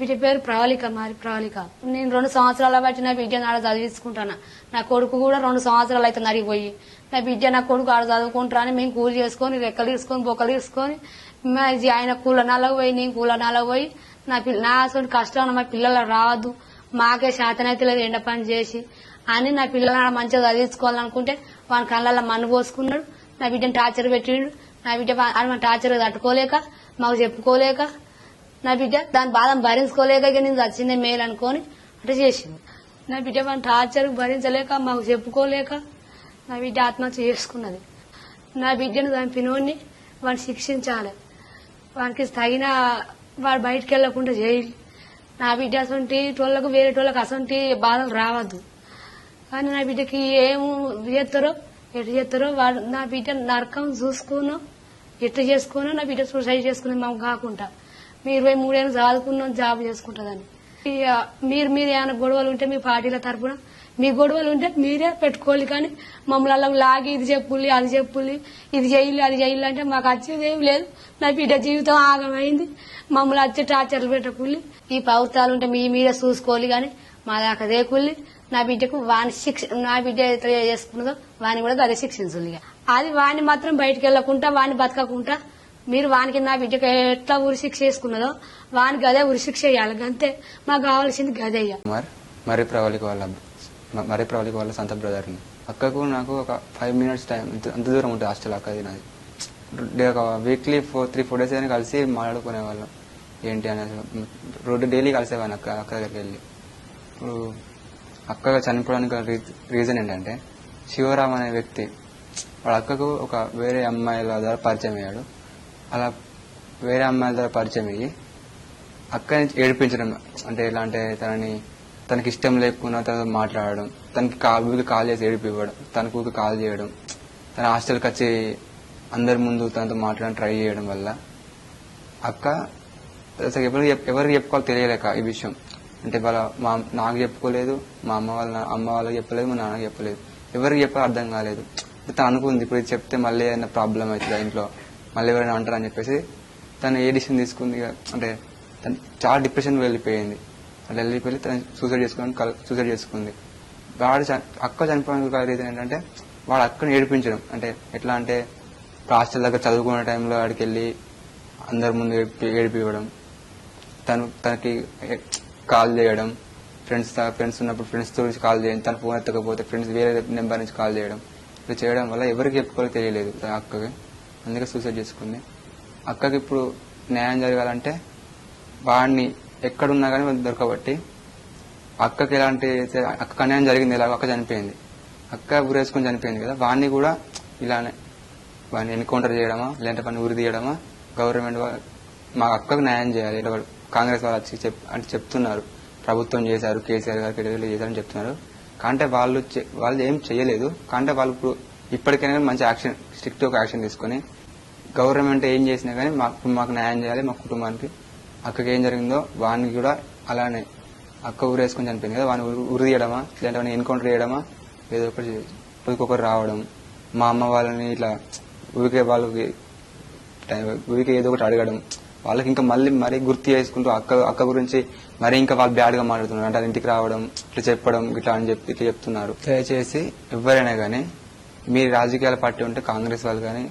బిడ్డ పేరు ప్రవళిక మరి ప్రవళిక నేను రెండు సంవత్సరాల బట్టి నా బిడ్డను ఆడ చదివించుకుంటాను? నా కొడుకు కూడా రెండు సంవత్సరాలు అయితే నడిగిపోయి నా బిడ్డ నా కొడుకు ఆడ చదువుకుంటా అని మేము కూలి చేసుకొని రెక్కలు తీసుకొని బొక్కలు తీసుకొని మా ఇది ఆయన కూల నాలకు పోయి నేను కూల నాలకు పోయి నా పిల్ల నా అసలు కష్టం మా పిల్లలు రావద్దు. మాకే శాతనైతే లేదు ఎండ పని చేసి. అని నా పిల్లలు మంచిగా చదివించుకోవాలనుకుంటే వాని కళ్ళల్లో మన్ను పోసుకున్నాడు. నా బిడ్డను టార్చర్ పెట్టిండు. నా బిడ్డ టార్చర్ తట్టుకోలేక మాకు చెప్పుకోలేక నా బిడ్డ దాని బాధను భరించుకోలేక నేను చచ్చిందే మేలు అనుకొని అట్లా చేసింది. నా బిడ్డ మన టార్చర్ భరించలేక మాకు చెప్పుకోలేక నా బిడ్డ ఆత్మహత్య చేసుకున్నది. నా బిడ్డను చంపినోడిని వాడిని శిక్షించాలి. వానికి తగిన వాడు బయటికి వెళ్ళకుండా చేయాలి నా బిడ్డ అసంటి టోళ్ళకు వేరే టోళ్ళకి అసంటి బాధలు రావద్దు. కానీ నా బిడ్డకి ఏం చేస్తారో ఎటు చేస్తారో వాడు నా బిడ్డ నరకం చూసుకున్నాం ఎట్లా చేసుకున్నా నా బిడ్డ సూసైడ్ చేసుకుని మాకు కాకుండా. ఇరవై మూడేళ్ళు చదువుకున్నాం జాబ్ చేసుకుంటుందని. ఇక మీరు మీరు ఏమైనా గొడవలు ఉంటే మీ పార్టీల తరపున మీ గొడవలు ఉంటే మీరే పెట్టుకోవాలి కానీ మమ్మల్ని లాగి ఇది చెప్పులి అది చెప్పులి ఇది చేయాలి అది చేయాలి అంటే మాకు వచ్చేది ఏం లేదు. నా బిడ్డ జీవితం ఆగమైంది. మమ్మల్ని వచ్చి టార్చర్లు పెట్టకుల్లి. ఈ ప్రభుత్వాలు ఉంటే మీ మీరే చూసుకోవాలి కానీ మా దాకా దేకుల్లి. నా బిడ్డకు వాని శిక్ష నా బిడ్డ ఎట్లా చేసుకున్నదో వాని కూడా అదే శిక్షించాలి ఇక. అది వాని మాత్రం బయటకు వెళ్ళకుండా వాని బతకకుండా మీరు వానికి నా బిడ్డకి ఎట్లా ఉరిశిక్ష వేసుకున్నదో వానికి గదే ఉరి శిక్ష వేయాలి అంతే. మాకు కావాల్సింది గదే కుమార్ మరి ప్రవళిక వాళ్ళ మ- మరి ప్రవళిక వాళ్ళ సొంత బ్రదర్ని. అక్కకు నాకు ఒక ఫైవ్ మినిట్స్ టైం అంత దూరం ఉంటుంది హాస్టల్ అక్కది నాది. Weekly four three four days అయినా కలిసి మాట్లాడుకునే వాళ్ళం. ఏంటి అనేది రోడ్డు డైలీ కలిసేవాడిని అక్క అక్క దగ్గరికి వెళ్ళి. ఇప్పుడు అక్క చనిపోవడానికి రీ- రీజన్ ఏంటంటే శివరామ్ అనే వ్యక్తి వాళ్ళ అక్కకు ఒక వేరే అమ్మాయిల ద్వారా పరిచయం అయ్యాడు. అలా వేరే అమ్మాయిల ద్వారా పరిచయం అయ్యి అక్కని ఏడిపించడం అంటే ఎలా అంటే తనని తనకి ఇష్టం లేకుండా తనతో మాట్లాడడం తనకి కా ఊరికి కాల్ చేసి ఏడిపివ్వడం తనకు ఊరికి కాల్ చేయడం తన హాస్టల్కి వచ్చి అందరి ముందు తనతో మాట్లాడడం ట్రై చేయడం వల్ల అక్క అసలు ఎవరికి ఎవరికి చెప్పుకోవాలో తెలియలేక ఈ విషయం. అంటే వాళ్ళ మా నాకు చెప్పుకోలేదు మా అమ్మ వాళ్ళ అమ్మ వాళ్ళకి చెప్పలేదు మా నాన్నకి చెప్పలేదు. ఎవరికి చెప్పాలో అర్థం కాలేదు. తను అనుకుంది ఇప్పుడు చెప్తే మళ్ళీ ఏదైనా ప్రాబ్లం అవుతుంది ఇంట్లో? మళ్ళీ ఎవరైనా అంటారని చెప్పేసి తను ఏ డిసిషన్ తీసుకుంది ఇక అంటే తను చాలా డిప్రెషన్ వెళ్ళిపోయింది. అట్లా వెళ్ళిపోయి తను సూసైడ్ చేసుకుని సూసైడ్ చేసుకుంది. వాడు చని- అక్క చనిపోయిన రీజన్ ఏంటంటే వాడు అక్కని ఏడిపించడం. అంటే ఎట్లా అంటే హాస్టల్ దగ్గర చదువుకునే టైంలో ఆడికి వెళ్ళి అందరి ముందు ఏడిపి ఏడిపివ్వడం. తను తనకి కాల్ చేయడం. ఫ్రెండ్స్ ఫ్రెండ్స్ ఉన్నప్పుడు ఫ్రెండ్స్తో నుంచి కాల్ చేయడం తన ఫోన్ ఎత్తకపోతే ఫ్రెండ్స్ వేరే నెంబర్ నుంచి కాల్ చేయడం. ఇట్లా చేయడం వల్ల ఎవరికి చెప్పుకోవాలో తెలియలేదు అక్కకి. అందుకే సూసైడ్ చేసుకుంది. అక్కకి ఇప్పుడు న్యాయం జరగాలంటే వాడిని ఎక్కడున్నా కానీ దొరకబట్టి అక్కకి ఎలాంటి అక్క అన్యాయం జరిగింది ఎలా అక్క చనిపోయింది. అక్క ఊరేసుకొని చనిపోయింది కదా వాడిని కూడా ఇలానే వాడిని ఎన్కౌంటర్ చేయడమా లేదంటే పని ఉరి తీయడమా గవర్నమెంట్ మా అక్కకు న్యాయం చేయాలి. ఇలా కాంగ్రెస్ వాళ్ళు వచ్చి చెప్ అంటే చెప్తున్నారు. ప్రభుత్వం చేశారు కేసీఆర్ గారు కేటీఆర్ చేశారని చెప్తున్నారు. కాంటే వాళ్ళు వాళ్ళు ఏం చేయలేదు. కాంటే వాళ్ళు ఇప్పుడు ఇప్పటికైనా మంచి యాక్షన్ స్ట్రిక్ట్ ఒక యాక్షన్ తీసుకొని గవర్నమెంట్ ఏం చేసినా కానీ మాకు మాకు న్యాయం చేయాలి మా కుటుంబానికి. అక్కకి ఏం జరిగిందో వానికి కూడా అలానే అక్క ఊరేసుకొని చనిపోయింది కదా వాడిని ఉరి- తీయడమా లేదంటే వాడిని ఎన్కౌంటర్ చేయడమా ఏదో ఒకటి ఒకరికొకరు రావడం. మా అమ్మ వాళ్ళని ఇట్లా ఊరికే వాళ్ళకి ఊరికే ఏదో ఒకటి అడగడం. వాళ్ళకి ఇంకా మళ్ళీ మరీ గుర్తు చేసుకుంటూ అక్క అక్క గురించి మరీ ఇంకా వాళ్ళు బ్యాడ్గా మాట్లాడుతున్నారు. అంటే వాళ్ళ ఇంటికి రావడం ఇట్లా చెప్పడం ఇట్లా అని చెప్పి ఇట్లా చెప్తున్నారు. దయచేసి ఎవరైనా కానీ మీ రాజకీయాల పార్టీ ఉంటే కాంగ్రెస్ వాళ్ళు కానీ